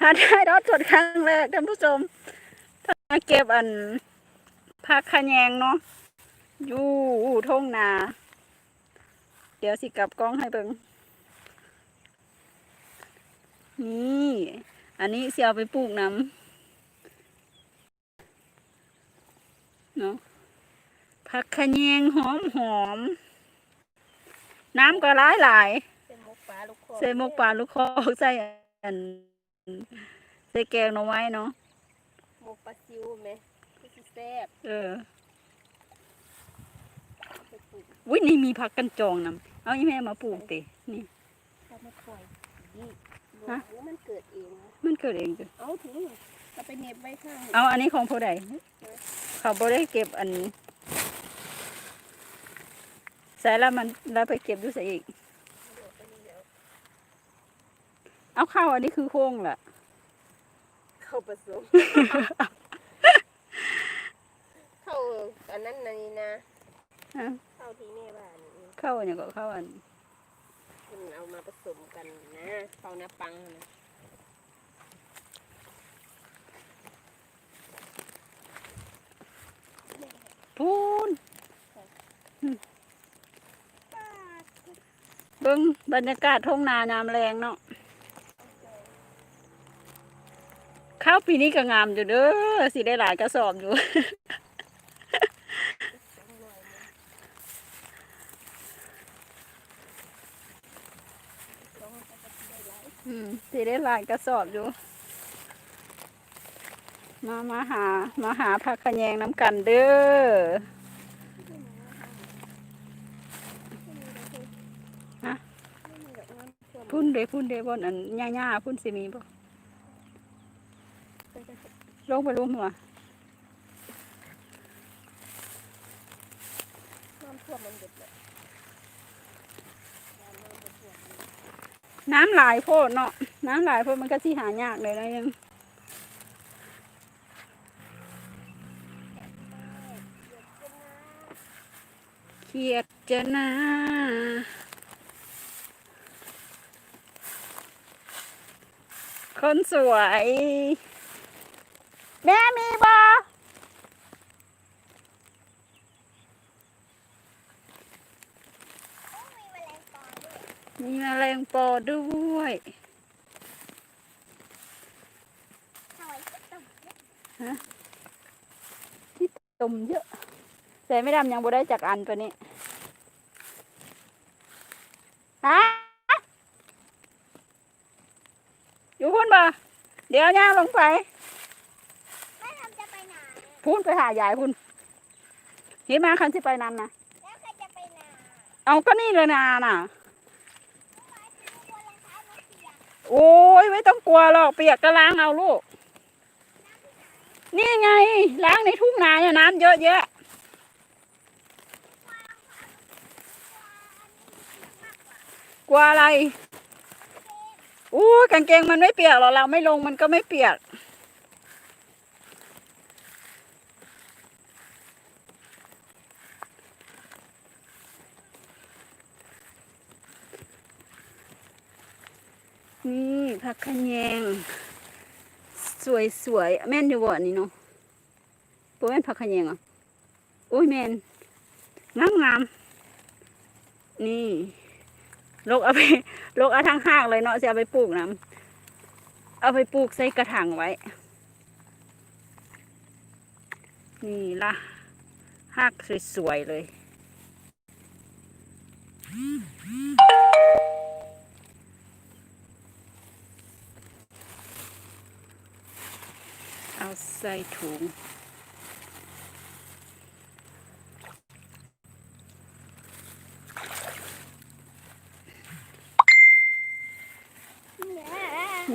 หาได้รอดสดครั้งแรกท่านผู้ชมถ้าเก็บอันผักขะแยงเนาะอยู่ทุ่งนา เดี๋ยวสิกลับกล้องให้เบิงนี่ อันนี้เสียไปปลูกน้ำเนาะผักขะแยงหอมหอมๆน้ำก็ร้ายหลายลาลูกคอ ใส่หมกปลาลูกคอกใส่อันใส่แกงหน่อไม้เนาะมกปลาซิวไหมคือสิแซ่บเออไปปลูกวินี่มีผักกันจองนำเอาอีแม่มาปลูกตินี่ ถ้ามาปล่อยนี่ฮะหรือมันเกิดเองนะมันเกิดเองจ้ะเอาถึงเราไปเหน็บไว้ข้างเอาอันนี้ของผู้ใดเขาบ่ได้เก็บอันใส่แล้วมันแล้วไปเก็บดูใส่อีก เอาเข้าอันนี้คือโค้งล่ะเข้าผสมเข้าอันนั้นนะนี่นะฮะเข้าที่แม่บ้านนี่เข้าอันนี้ก็เข้าอันมันเอามาผสมกันนะเข้าหน้าปังนะพูนอืมเบิ่งบรรยากาศทุ่งนายามแรงเนาะ ข้าวปีนี้ก็งามอยู่เด้อสิได้หลายกระสอบอยู่ อืมสิได้หลายกระสอบอยู่ มามาหา มาหาผักขะแยงน้ำกันเด้อฮะพุ่นเด้พุ่นเด้บนอันหญ้าๆพุ่นสิมีบ่ ลงไปรุมหัวน้ำท่วมมันเด็ดเลยน้ำหลายโพดเนาะ น้ำหลายโพดมันก็สิหายากเลยนะยังเขียดจะนาคนสวย แม่มีบอมีแมลงปอด้วยฮะที่ตุ่มเยอะแต่ไม่ดำยังบ่ได้จากอันตัวนี้ฮะอยู่พุ่นบ่เดี๋ยวย่างลงไป แม่ทำจะไปไหน พุ่นไปหายายพุ่นเห็นมาคันสิไปนำนะแล้วใครจะไปไหนเอาก็นี่เลยนาน่ะตัวรองเท้ามันเปียกโอ้ยไม่ต้องกลัวหรอกเปียกก็ล้างเอาลูก นี่ไง ล้างในทุ่งนาเนี่ยน้ำเยอะแยะกลัวอะไรอู้กางเกงมันไม่เปียกหรอกเราไม่ลงมันก็ไม่เปียก นี่ผักขะแยง สวยสวยแม่นอยู่บ่อันนี้เนาะตัวแม่นผักขะแยงอะโอ้ยแม่นงามงามนี่ลกเอาไปลกเอาทางห้างเลยเนาะจะเอาไปปลูกน้ำเอาไปปลูกใส่กระถางไว้ นี่ละหากสวยๆเลย เอา ใส่ถุง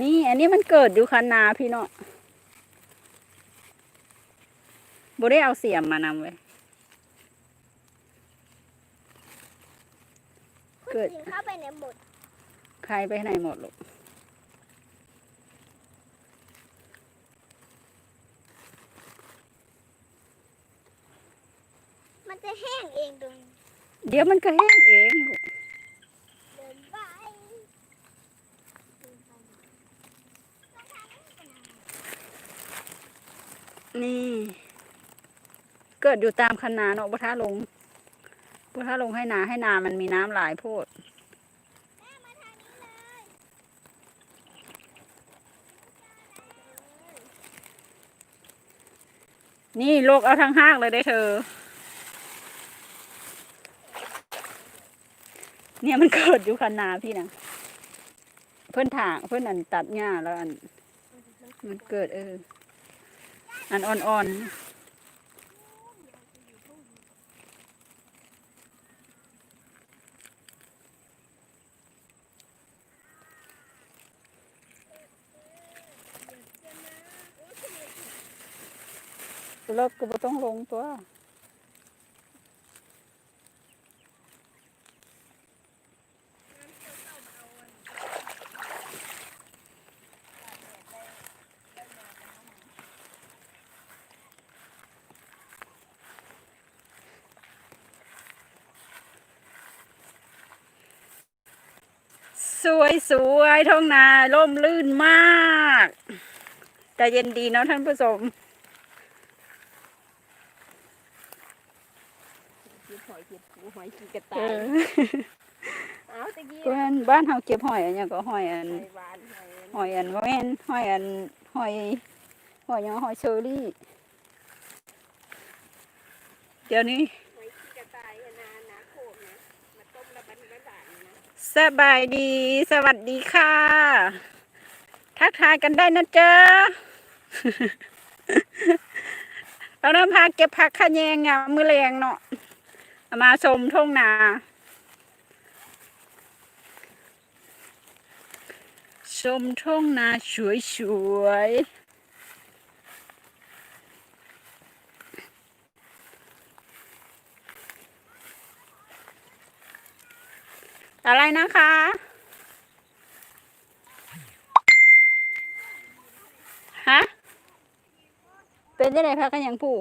นี่ อันนี้มันเกิดอยู่คันนาพี่เนาะบ่ได้เอาเสียมมานำไว้เกิดกินเข้าไปในหมด ใครไปไหนหมดลูก แห้งเองตรงเดี๋ยวมันก็แห้งเองนี่ เกิดอยู่ตามคันนาเนาะบุท่าลงบุท่าลงให้นาให้นามันมีน้ำหลายโพดนี่โลกเอาทั้งห้างเลยได้เธอ เนี่ยมันเกิดอยู่คันนาพี่นะเพื่อนถางเพื่อนอันตัดหญ้าแล้วอัน มันเกิดเออ อันอ่อนๆเลิกก็บ่ต้องลงตัว วยสวยท้องนาร่มลื่นมากแต่เย็นดีเนาะท่านผู้ชมเก็บหอยเก็บปูหอยกินกระเอต่ายอเอาตะกี้ก็อันบ้านเฮาเก็บหอยอันเนี้ยก็หอยอันหอยหวานหอยหอยอันว่าแม่นหอยอันหอยหอยหยังหอยเชอรี่ เดี๋ยวนี้ สบายดี สวัสดีค่ะ ทักทายกันได้นะเจ้าเราเริ่มพาเก็บผักขะแยงอะมือแรงเนาะมาชมทุ่งนา ชมทุ่งนาสวยๆ อะไรนะคะ ฮะ เป็นได้ไงพักกันยังผู้